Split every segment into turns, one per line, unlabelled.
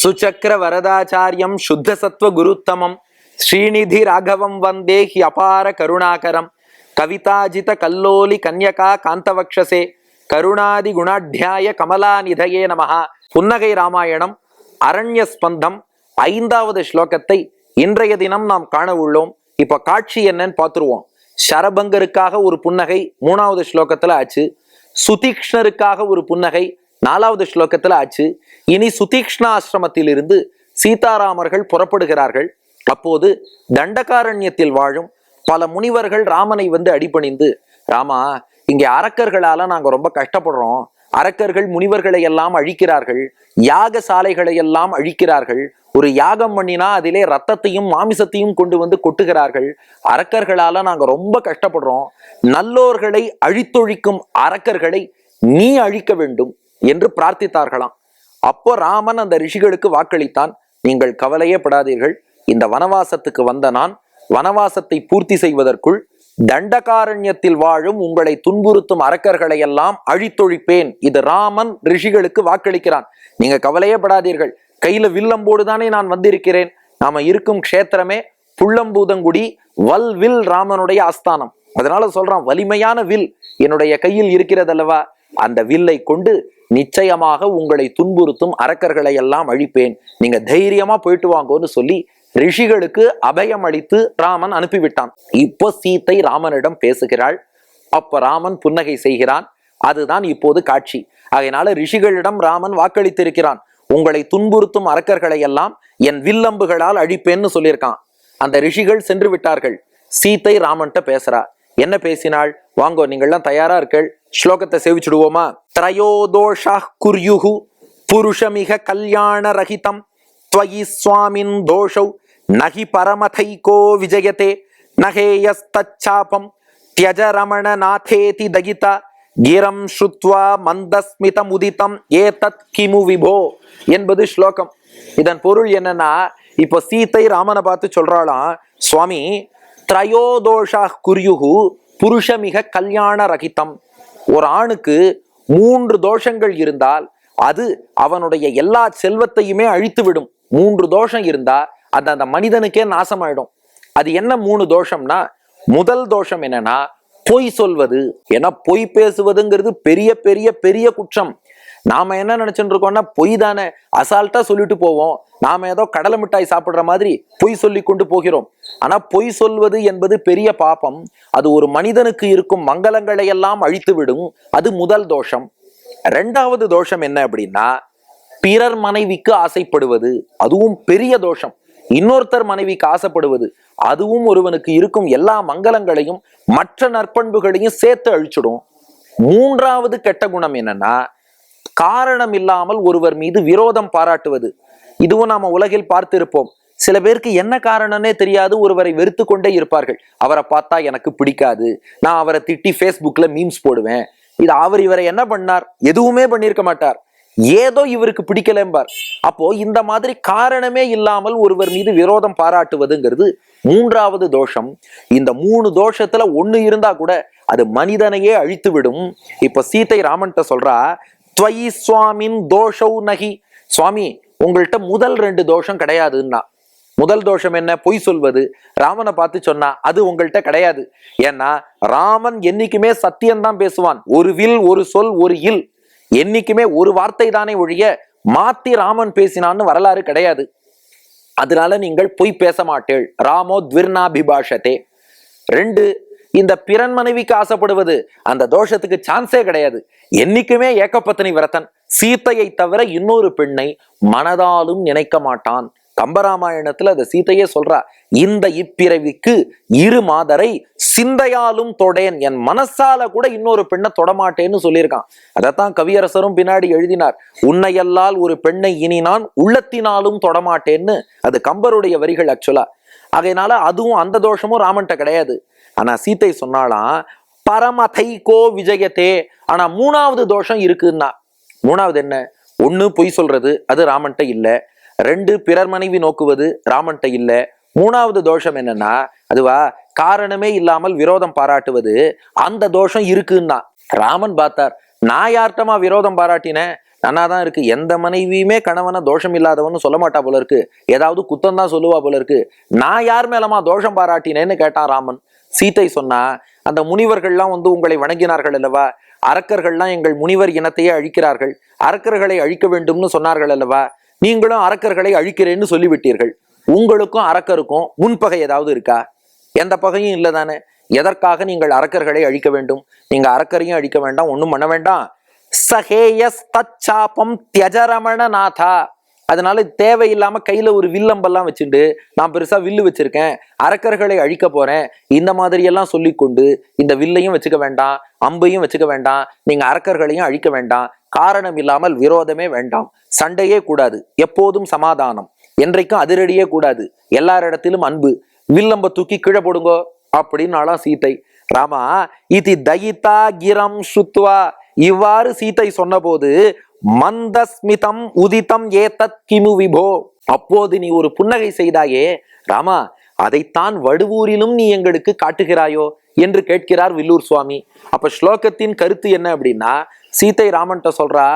சுச்சக்கர வரதாச்சாரியம் சுத்த சத்வ குருத்தமம். ஸ்ரீநிதி ராகவம் வந்தே ஹி அபார கருணாகரம். கவிதாஜித கல்லோலி கன்யகா காந்தவக்ஷசே. கருணாதி குணாத்தியாய கமலாநிதயே நமஹா. புன்னகை ராமாயணம் அரண்ய ஸ்பந்தம் ஐந்தாவது ஸ்லோகத்தை இன்றைய தினம் நாம் காண உள்ளோம். இப்ப காட்சி என்னன்னு பார்த்துருவோம். சரபங்கருக்காக ஒரு புன்னகை மூணாவது ஸ்லோகத்துல ஆச்சு. சுதீக்ஷ்ணருக்காக ஒரு புன்னகை நாலாவது ஸ்லோகத்துல ஆச்சு இனி சுதீக்ஷ்ணா ஆசிரமத்திலிருந்து சீதாராமர்கள் புறப்படுகிறார்கள். அப்போது தண்டகாரண்யத்தில் வாழும் பல முனிவர்கள் ராமனை வந்து அடிபணிந்து ராமா இங்கே அரக்கர்களால நாங்க ரொம்ப கஷ்டப்படுறோம். அரக்கர்கள் முனிவர்களை எல்லாம் அழிக்கிறார்கள். யாக சாலைகளை எல்லாம் அழிக்கிறார்கள். ஒரு யாகம் பண்ணினா அதிலே ரத்தத்தையும் மாமிசத்தையும் கொண்டு வந்து கொட்டுகிறார்கள். அரக்கர்களால நாங்க ரொம்ப கஷ்டப்படுறோம். நல்லோர்களை அழித்தொழிக்கும் அரக்கர்களை நீ அழிக்க வேண்டும். என்று பிரார்த்தித்தார்களாம். அப்போ ராமன் அந்த ரிஷிகளுக்கு வாக்களித்தான் நீங்கள் கவலையே படாதீர்கள். இந்த வனவாசத்துக்கு வந்த நான் வனவாசத்தை பூர்த்தி செய்வதற்குள் தண்டகாரண்யத்தில் வாழும் உங்களை துன்புறுத்தும் அரக்கர்களை எல்லாம் அழித்தொழிப்பேன். இது ராமன் ரிஷிகளுக்கு வாக்களிக்கிறான். நீங்க கவலையே படாதீர்கள். கையில வில்லம்போடு தானே நான் வந்திருக்கிறேன். நாம இருக்கும் க்ஷேத்திரமே புள்ளம்பூதங்குடி வல் வில் ராமனுடைய ஆஸ்தானம். அதனால சொல்றான் வலிமையான வில் என்னுடைய கையில் இருக்கிறதல்லவா? அந்த வில்லை கொண்டு நிச்சயமாக உங்களை துன்புறுத்தும் அரக்கர்களை எல்லாம் அழிப்பேன். நீங்க தைரியமா போயிட்டு வாங்கோன்னு சொல்லி ரிஷிகளுக்கு அபயம் அளித்து ராமன் அனுப்பிவிட்டான். இப்போ சீத்தை ராமனிடம் பேசுகிறாள். அப்ப ராமன் புன்னகை செய்கிறான். அதுதான் இப்போது காட்சி. அதனால ரிஷிகளிடம் ராமன் வாக்களித்திருக்கிறான். உங்களை துன்புறுத்தும் அரக்கர்களை எல்லாம் என் வில்லம்புகளால் அழிப்பேன்னு சொல்லியிருக்கான். அந்த ரிஷிகள் சென்று விட்டார்கள். சீத்தை ராமன்ட்ட பேசுறா. என்ன பேசினாள்? வாங்கோ நீங்கள்லாம் தயாரா இருக்கள். ஸ்லோகத்தை சேவிச்சுடுவோமா? திரயோதோஷா குர்யுகு புருஷமிக கல்யாண ரஹிதம் துவயி சுவாமின் தோஷௌ நகி பரமதைகோ விஜயதே நகேயஸ்தாபம் தியஜ ரமண நாதேதி தகிதா கிரம் ஸ்ருத்வா மந்தஸ்மிதம் உதித்தம் ஏ தத் கிமு விபோ என்பது ஸ்லோகம். இதன் பொருள் என்னன்னா இப்போ சீத்தை ராமனை பார்த்து சொல்றாளாம் சுவாமி திரயோதோஷா குர்யுகு புருஷமிக கல்யாண ரகிதம் ஒரு ஆணுக்கு மூன்று தோஷங்கள் இருந்தால் அது அவனுடைய எல்லா செல்வத்தையுமே அழித்து விடும் மூன்று தோஷம் இருந்தா அது அந்த மனிதனுக்கே நாசமாயிடும். அது என்ன மூணு தோஷம்னா முதல் தோஷம் என்னன்னா பொய் சொல்வது. ஏன்னா பொய் பேசுவதுங்கிறது பெரிய பெரிய பெரிய குற்றம். நாம என்ன நினைச்சுட்டு இருக்கோம்னா பொய் தானே. அசால்ட்டா சொல்லிட்டு போவோம். நாம ஏதோ கடலை மிட்டாய் சாப்பிடுற மாதிரி பொய் சொல்லி கொண்டு போகிறோம். ஆனா பொய் சொல்வது என்பது பெரிய பாபம். அது ஒரு மனிதனுக்கு இருக்கும் மங்களங்களை எல்லாம் அழித்து விடும் அது முதல் தோஷம். ரெண்டாவது தோஷம் என்ன அப்படின்னா பிறர் மனைவிக்கு ஆசைப்படுவது. அதுவும் பெரிய தோஷம். இன்னொருத்தர் மனைவிக்கு ஆசைப்படுவது. அதுவும் ஒருவனுக்கு இருக்கும் எல்லா மங்களங்களையும் மற்ற நற்பண்புகளையும் சேர்த்து அழிச்சிடும். மூன்றாவது கெட்ட குணம் என்னன்னா காரணம் இல்லாமல் ஒருவர் மீது விரோதம் பாராட்டுவது. இதுவும் நாம உலகில் பார்த்திருப்போம். சில பேருக்கு என்ன காரணம்னே தெரியாது ஒருவரை வெறுத்து கொண்டே இருப்பார்கள். அவரை பார்த்தா எனக்கு பிடிக்காது. நான் அவரை திட்டி ஃபேஸ்புக்ல மீம்ஸ் போடுவேன். இது அவர் இவரை என்ன பண்ணார்? எதுவுமே பண்ணியிருக்க மாட்டார். ஏதோ இவருக்கு பிடிக்கலம்பார். அப்போ இந்த மாதிரி காரணமே இல்லாமல் ஒருவர் மீது விரோதம் பாராட்டுவதுங்கிறது மூன்றாவது தோஷம். இந்த மூணு தோஷத்துல ஒண்ணு இருந்தா கூட அது மனிதனையே அழித்து விடும் இப்ப சீத்தை ராமன்கிட்ட சொல்றா ஸ்வயி சுவாமின் தோஷௌ நகி. சுவாமி உங்கள்கிட்ட முதல் ரெண்டு தோஷம் கிடையாதுன்னா. முதல் தோஷம் என்ன? பொய் சொல்வது. ராமனை பார்த்து சொன்னா அது உங்கள்கிட்ட கிடையாது. ஏன்னா ராமன் என்னைக்குமே சத்தியம்தான் பேசுவான். ஒரு வில் ஒரு சொல் ஒரு இல். என்னைக்குமே ஒரு வார்த்தை தானே ஒழிய மாத்தி ராமன் பேசினான்னு வரலாறு கிடையாது. அதனால நீங்கள் பொய் பேச மாட்டேள். ராமோ துவிர்ணாபிபாஷத்தே. ரெண்டு இந்த பிறன் மனைவிக்கு ஆசைப்படுவது அந்த தோஷத்துக்கு சான்ஸே கிடையாது. என்னைக்குமே ஏக்கப்பத்தினி விரதன் சீத்தையை தவிர இன்னொரு பெண்ணை மனதாலும் நினைக்க மாட்டான். கம்பராமாயணத்துல அந்த சீத்தையே சொல்றா இந்த இப்பிறவிக்கு இரு மாதரை சிந்தையாலும் தொடேன். என் மனசால கூட இன்னொரு பெண்ணை தொடமாட்டேன்னு சொல்லியிருக்கான். அதைத்தான் கவியரசரும் பின்னாடி எழுதினார் உன்னையல்லால் ஒரு பெண்ணை இனி நான் உள்ளத்தினாலும் தொடமாட்டேன்னு. அது கம்பருடைய வரிகள் ஆக்சுவலா அதனால அதுவும் அந்த தோஷமும் ராமன்ட்ட கிடையாது. ஆனா சீத்தை சொன்னாலாம் பரமதை கோ விஜயத்தே ஆனா மூணாவது தோஷம் இருக்குன்னா மூணாவது என்ன? ஒண்ணு பொய் சொல்றது அது ராமன்ட்ட இல்ல. ரெண்டு பிறர் மனைவி நோக்குவது ராமன்ட்ட இல்ல. மூணாவது தோஷம் என்னன்னா அதுவா காரணமே இல்லாமல் விரோதம் பாராட்டுவது அந்த தோஷம் இருக்குன்னா. ராமன் பார்த்தார் நான் யார்கிட்டமா விரோதம் பாராட்டினேன் நன்னாதான் இருக்கு. எந்த மனைவியுமே கணவனை தோஷம் இல்லாதவன்னு சொல்ல மாட்டா போல இருக்கு. ஏதாவது குத்தம் தான் சொல்லுவா போல இருக்கு. நான் யார் மேலமா தோஷம் பாராட்டினேன்னு கேட்டான் ராமன். சீத்தை சொன்னா அந்த முனிவர்கள்லாம் வந்து உங்களை வணங்கினார்கள் அல்லவா? அரக்கர்கள்லாம் எங்கள் முனிவர் இனத்தையே அழிக்கிறார்கள். அரக்கர்களை அழிக்க வேண்டும்னு சொன்னார்கள் அல்லவா? நீங்களும் அரக்கர்களை அழிக்கிறேன்னு சொல்லிவிட்டீர்கள். உங்களுக்கும் அரக்கருக்கும் முன்பகை ஏதாவது இருக்கா? எந்த பகையும் இல்லை தானே. எதற்காக நீங்கள் அரக்கர்களை அழிக்க வேண்டும்? நீங்க அரக்கரையும் அழிக்க வேண்டாம் ஒன்றும் பண்ண வேண்டாம். சகேயஸ் தச்சாபம் தியஜரமண நாதா அதனால தேவையில்லாம கையில ஒரு வில்லம்பெல்லாம் வச்சுண்டு நான் பெருசா வில்லு வச்சிருக்கேன் அரக்கர்களை அழிக்க போறேன் இந்த மாதிரி எல்லாம் சொல்லிக்கொண்டு இந்த வில்லையும் வச்சுக்க வேண்டாம் அம்பையும் வச்சுக்க வேண்டாம் நீங்க அரக்கர்களையும் அழிக்க வேண்டாம் காரணம் இல்லாமல் விரோதமே வேண்டாம் சண்டையே கூடாது எப்போதும் சமாதானம் என்றைக்கும் அதிரடியே கூடாது எல்லாரிடத்திலும் அன்பு வில்லம்ப தூக்கி கீழே போடுங்கோ அப்படின்னாலாம் சீத்தை ராமா இது தயிதா கிரம் சுத்வா இவ்வாறு சீத்தை சொன்னபோது மந்தஸ்மிதம் உதிதம் ஏதத் கிமு விபோ. அப்போது நீ ஒரு புன்னகை செய்தாயே ராமா அதைத்தான் வடுவூரிலும் நீ எங்களுக்கு காட்டுகிறாயோ என்று கேட்கிறார் வில்லூர் சுவாமி. அப்ப ஸ்லோகத்தின் கருத்து என்ன அப்படின்னா சீத்தை ராமன்ட்ட சொல்றா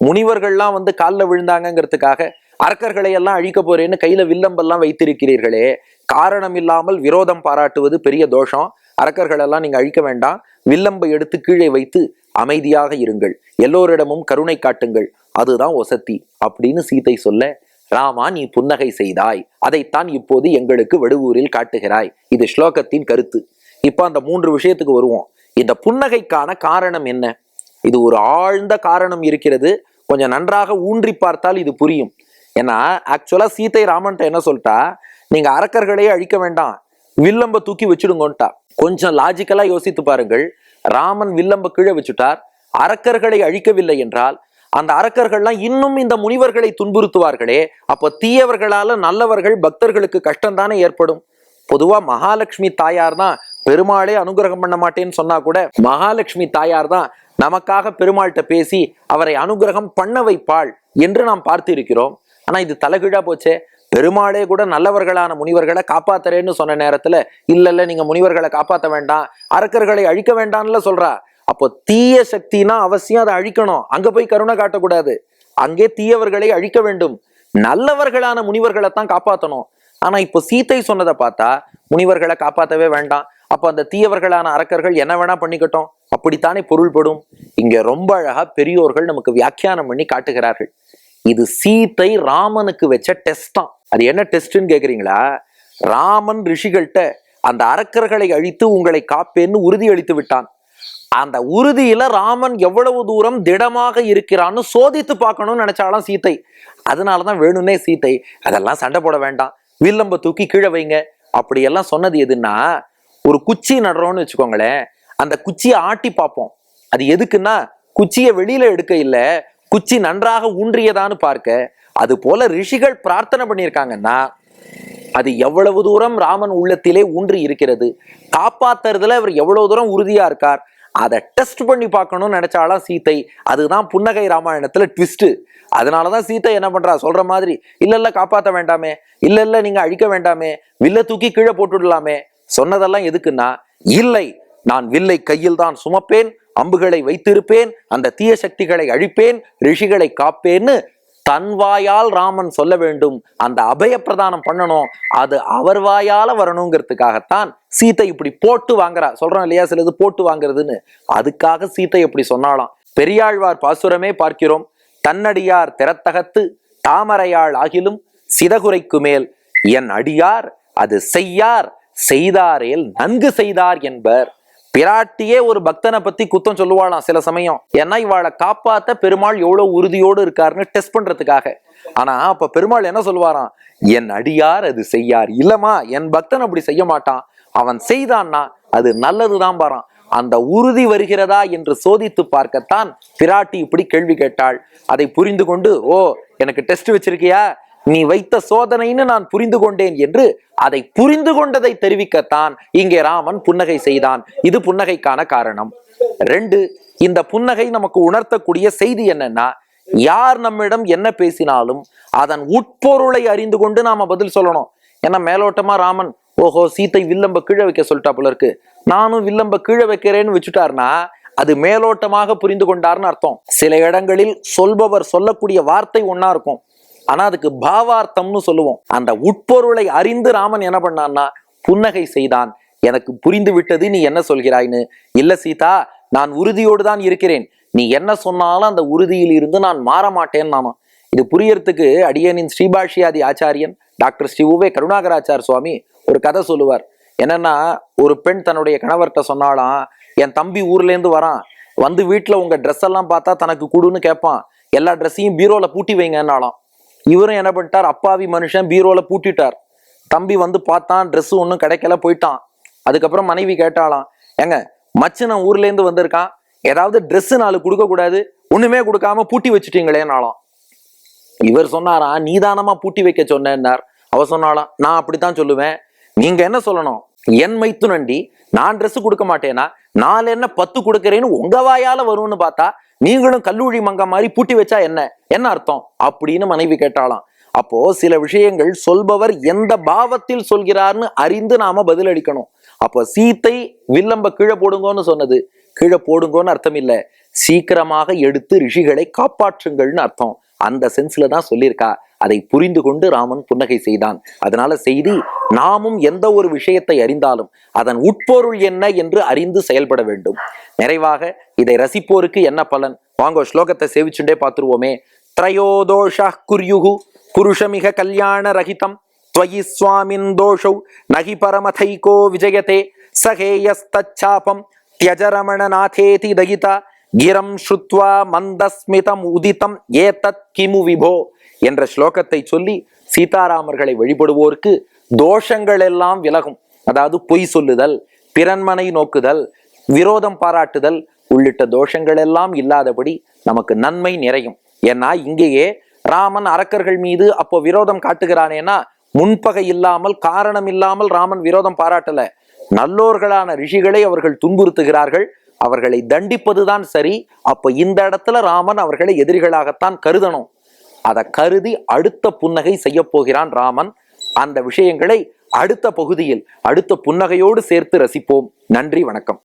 முனிவர்கள்லாம் வந்து காலில் விழுந்தாங்கங்கிறதுக்காக அரக்கர்களை எல்லாம் அழிக்க போறேன்னு கையில வில்லம்பெல்லாம் வைத்திருக்கிறீர்களே. காரணம் இல்லாமல் விரோதம் பாராட்டுவது பெரிய தோஷம். அரக்கர்கள் எல்லாம் நீங்க அழிக்க வேண்டாம். வில்லம்பை எடுத்து கீழே வைத்து அமைதியாக இருங்கள். எல்லோரிடமும் கருணை காட்டுங்கள். அதுதான் ஒசத்தி அப்படின்னு சீதை சொல்ல ராமா நீ புன்னகை செய்தாய். அதைத்தான் இப்போது எங்களுக்கு வடுவூரில் காட்டுகிறாய். இது ஸ்லோகத்தின் கருத்து. இப்ப அந்த மூன்று விஷயத்துக்கு வருவோம். இந்த புன்னகைக்கான காரணம் என்ன? இது ஒரு ஆழ்ந்த காரணம் இருக்கிறது. கொஞ்சம் நன்றாக ஊன்றி பார்த்தால் இது புரியும். ஏன்னா ஆக்சுவலா சீதை ராமன்ட்ட என்ன சொல்லிட்டா நீங்க அரக்கர்களையே அழிக்க வேண்டாம். வில்லம்ப தூக்கி வச்சுடுங்கன்ட்டா. கொஞ்சம் லாஜிக்கலா யோசித்து பாருங்கள். ராமன் வில்லம்ப கீழே வச்சுட்டார். அரக்கர்களை அழிக்கவில்லை என்றால் அந்த அரக்கர்கள்லாம் இன்னும் இந்த முனிவர்களை துன்புறுத்துவார்களே. அப்ப தீயவர்களால நல்லவர்கள் பக்தர்களுக்கு கஷ்டம் தானே ஏற்படும். பொதுவா மகாலட்சுமி தாயார் தான் பெருமாளே அனுகிரகம் பண்ண மாட்டேன்னு சொன்னா கூட மகாலட்சுமி தாயார் தான் நமக்காக பெருமாள்கிட்ட பேசி அவரை அனுகிரகம் பண்ண வைப்பாள் என்று நாம் பார்த்து இருக்கிறோம் ஆனா இது தலைகீழா போச்சே. பெருமாளே கூட நல்லவர்களான முனிவர்களை காப்பாத்துறேன்னு சொன்ன நேரத்துல இல்ல இல்ல நீங்க முனிவர்களை காப்பாற்ற வேண்டாம். அரக்கர்களை அழிக்க வேண்டாம்ல சொல்றா. அப்போ தீய சக்தினா அவசியம் அதை அழிக்கணும். அங்க போய் கருணை காட்டக்கூடாது. அங்கே தீயவர்களை அழிக்க வேண்டும். நல்லவர்களான முனிவர்களை தான் காப்பாற்றணும் ஆனா இப்போ சீத்தை சொன்னதை பார்த்தா முனிவர்களை காப்பாற்றவே வேண்டாம். அப்போ அந்த தீயவர்களான அரக்கர்கள் என்ன வேணா பண்ணிக்கட்டும். அப்படித்தானே பொருள்படும். இங்க ரொம்ப அழகா பெரியோர்கள் நமக்கு வியாக்கியானம் பண்ணி காட்டுகிறார்கள். இது சீத்தை ராமனுக்கு வச்ச டெஸ்டாம் அது என்ன டெஸ்ட்னு கேட்குறீங்களா ராமன் ரிஷிகள்கிட்ட அந்த அரக்கர்களை அழித்து உங்களை காப்பேன்னு உறுதி அளித்து விட்டான். அந்த உறுதியில ராமன் எவ்வளவு தூரம் திடமாக இருக்கிறான்னு சோதித்து பார்க்கணும்னு நினைச்சாலும் சீத்தை. அதனாலதான் வேணும்னே சீத்தை. அதெல்லாம் சண்டை போட வேண்டாம். வில்லம்ப தூக்கி கீழே வைங்க. அப்படியெல்லாம் சொன்னது எதுன்னா ஒரு குச்சி நடுறோம்னு வச்சுக்கோங்களேன். அந்த குச்சியை ஆட்டி பார்ப்போம். அது எதுக்குன்னா குச்சியை வெளியில எடுக்க இல்லை குச்சி நன்றாக ஊன்றியதான்னு பார்க்க அது போல ரிஷிகள் பிரார்த்தனை பண்ணியிருக்காங்கன்னா அது எவ்வளவு தூரம் ராமன் உள்ளத்திலே ஊன்றி இருக்கிறது? காப்பாத்துறதுல இவர் எவ்வளவு தூரம் உறுதியா இருக்கார்? அதை டெஸ்ட் பண்ணி பார்க்கணும்னு நினைச்சாலாம் சீத்தை அதுதான் புன்னகை ராமாயணத்துல ட்விஸ்ட் அதனாலதான் சீத்தை என்ன பண்றா? சொல்ற மாதிரி இல்ல இல்ல காப்பாத்த வேண்டாமே. இல்ல இல்ல நீங்க அழிக்க வேண்டாமே. வில்ல தூக்கி கீழே போட்டுடலாமே. சொன்னதெல்லாம் எதுக்குன்னா இல்லை நான் வில்லை கையில் தான் சுமப்பேன் அம்புகளை வைத்திருப்பேன் அந்த தீய சக்திகளை அழிப்பேன் ரிஷிகளை காப்பேன்னு தன் வாயால் ராமன் சொல்ல வேண்டும். அந்த அபய பிரதானம் பண்ணணும். அது அவர் வாயால வரணுங்கிறதுக்காகத்தான் சீத்தை இப்படி போட்டு வாங்குறா. சொல்றோம் இல்லையா சிலது போட்டு வாங்குறதுன்னு. அதுக்காக சீத்தை இப்படி சொன்னாலாம் பெரியாழ்வார் பாசுரமே பார்க்கிறோம். தன்னடியார் திறத்தகத்து தாமரையாள் ஆகிலும் சிதகுரைக்கு மேல். என் அடியார் அது செய்யார் செய்தாரேல் நன்கு செய்தார் என்பர். பிராட்டியே ஒரு பக்தனை பத்தி குத்தம் சொல்லுவாளாம் சில சமயம். ஏன்னா இவாளை காப்பாத்த பெருமாள் எவ்வளவு உறுதியோடு இருக்காருன்னு டெஸ்ட் பண்றதுக்காக. ஆனா அப்ப பெருமாள் என்ன சொல்லுவாராம்? என் அடியார் அது செய்யார். இல்லம்மா என் பக்தன் அப்படி செய்ய மாட்டான். அவன் செய்தான்னா அது நல்லதுதான் பாரான் அந்த உறுதி வருகிறதா என்று சோதித்து பார்க்கத்தான் பிராட்டி இப்படி கேள்வி கேட்டாள். அதை புரிந்து கொண்டு ஓ எனக்கு டெஸ்ட் வச்சிருக்கியா? நீ வைத்த சோதனைன்னு நான் புரிந்து கொண்டேன் என்று அதை புரிந்து கொண்டதை தெரிவிக்கத்தான் இங்கே ராமன் புன்னகை செய்தான். இது புன்னகைக்கான காரணம். ரெண்டு இந்த புன்னகை நமக்கு உணர்த்தக்கூடிய செய்தி என்னன்னா யார் நம்மிடம் என்ன பேசினாலும் அதன் உட்பொருளை அறிந்து கொண்டு நாம பதில் சொல்லணும். ஏன்னா மேலோட்டமா ராமன் ஓஹோ சீத்தை வில்லம்ப கீழே வைக்க சொல்லிட்டா போல இருக்கு. நானும் வில்லம்ப கீழே வைக்கிறேன்னு வச்சுட்டாருன்னா அது மேலோட்டமாக புரிந்து கொண்டார்னு அர்த்தம். சில இடங்களில் சொல்பவர் சொல்லக்கூடிய வார்த்தை ஒன்னா இருக்கும். ஆனா அதுக்கு பாவார்த்தம்னு சொல்லுவோம். அந்த உட்பொருளை அறிந்து ராமன் என்ன பண்ணான்னா புன்னகை செய்தான். எனக்கு புரிந்து விட்டது நீ என்ன சொல்கிறாய்ன்னு. இல்ல சீதா நான் உறுதியோடு தான் இருக்கிறேன். நீ என்ன சொன்னாலும் அந்த உறுதியில் இருந்து நான் மாற மாட்டேன் நானா. இது புரியறதுக்கு அடியனின் ஸ்ரீபாஷியாதி ஆச்சாரியன் டாக்டர் ஸ்ரீ உவே கருணாகராச்சார் சுவாமி ஒரு கதை சொல்லுவார். என்னன்னா ஒரு பெண் தன்னுடைய கணவர்கிட்ட சொன்னாலாம் என் தம்பி ஊர்லேருந்து வரான். வந்து வீட்டில் உங்கள் ட்ரெஸ் எல்லாம் பார்த்தா தனக்கு கொடுன்னு கேட்பான் எல்லா ட்ரெஸ்ஸையும் பீரோவில் பூட்டி வைங்கன்னாலாம் இவரும் என்ன பண்ணிட்டார்? அப்பாவி மனுஷன் பீரோவில் பூட்டிட்டார். தம்பி வந்து பார்த்தான் ட்ரெஸ்ஸு ஒன்றும் கிடைக்கல போயிட்டான். அதுக்கப்புறம் மனைவி கேட்டாலாம் ஏங்க மச்சு நான் ஊர்லேருந்து வந்திருக்கான். ஏதாவது ட்ரெஸ்ஸு நாலு கொடுக்கக்கூடாது ஒன்றுமே கொடுக்காம பூட்டி வச்சுட்டீங்களேனாலும் இவர் சொன்னாராம் நீதானமாக பூட்டி வைக்க சொன்னார் அவ சொன்னாலாம் நான் அப்படித்தான் சொல்லுவேன். நீங்கள் என்ன சொல்லணும்? என் மைத்து நண்டி நான் ட்ரெஸ்ஸு கொடுக்க மாட்டேனா? நாலு என்ன பத்து கொடுக்குறேன்னு உங்க வாயால வரும்னு பார்த்தா நீங்களும் கல்லூரி மங்க மாதிரி பூட்டி வச்சா என்ன? என்ன அர்த்தம்? அப்படின்னு மனைவி கேட்டாலாம் அப்போ சில விஷயங்கள் சொல்பவர் எந்த பாவத்தில் சொல்கிறார்னு அறிந்து நாம பதிலளிக்கணும். அப்போ சீத்தை வில்லம்ப கீழே போடுங்கன்னு சொன்னது. கீழே போடுங்கன்னு அர்த்தம் இல்லை. சீக்கிரமாக எடுத்து ரிஷிகளை காப்பாற்றுங்கள்னு அர்த்தம். அந்த சென்ஸ்ல தான் சொல்லியிருக்கா. அதை புரிந்து கொண்டு ராமன் புன்னகை செய்தான். அதனால செய்தி நாமும் எந்த ஒரு விஷயத்தை அறிந்தாலும் அதன் உட்பொருள் என்ன என்று அறிந்து செயல்பட வேண்டும். நிறைவாக இதை ரசிப்போருக்கு என்ன பலன்? வாங்கோ ஸ்லோகத்தை சேவிச்சுண்டே பார்த்துருவோமே. த்ரயோதோஷ குர்யுகு புருஷமிக கல்யாண ரகிதம் துவயி சுவாமின் தோஷௌ நகி பரமதைகோ விஜயதே சகேயஸ்தாபம் தியஜரமணநாதேதி தகிதா கிரம் ஸ்ருத்வா மந்தஸ்மிதம் உதித்தம் ஏதத் கிமு விபோ என்ற ஸ்லோகத்தை சொல்லி சீதாராமர்களை வழிபடுவோருக்கு தோஷங்கள் எல்லாம் விலகும். அதாவது பொய் சொல்லுதல் பிறன்மனை நோக்குதல் விரோதம் பாராட்டுதல் உள்ளிட்ட தோஷங்கள் எல்லாம் இல்லாதபடி நமக்கு நன்மை நிறையும். ஏன்னா இங்கேயே ராமன் அரக்கர்கள் மீது அப்போ விரோதம் காட்டுகிறானேன்னா முன்பகை இல்லாமல் காரணம் இல்லாமல் ராமன் விரோதம் பாராட்டல. நல்லோர்களான ரிஷிகளை அவர்கள் துன்புறுத்துகிறார்கள். அவர்களை தண்டிப்பதுதான் சரி. அப்ப இந்த இடத்துல ராமன் அவர்களை எதிரிகளாகத்தான் கருதணும். அதை கருதி அடுத்த புன்னகை செய்ய போகிறான் ராமன். அந்த விஷயங்களை அடுத்த பகுதியில் அடுத்த புன்னகையோடு சேர்த்து ரசிப்போம். நன்றி வணக்கம்.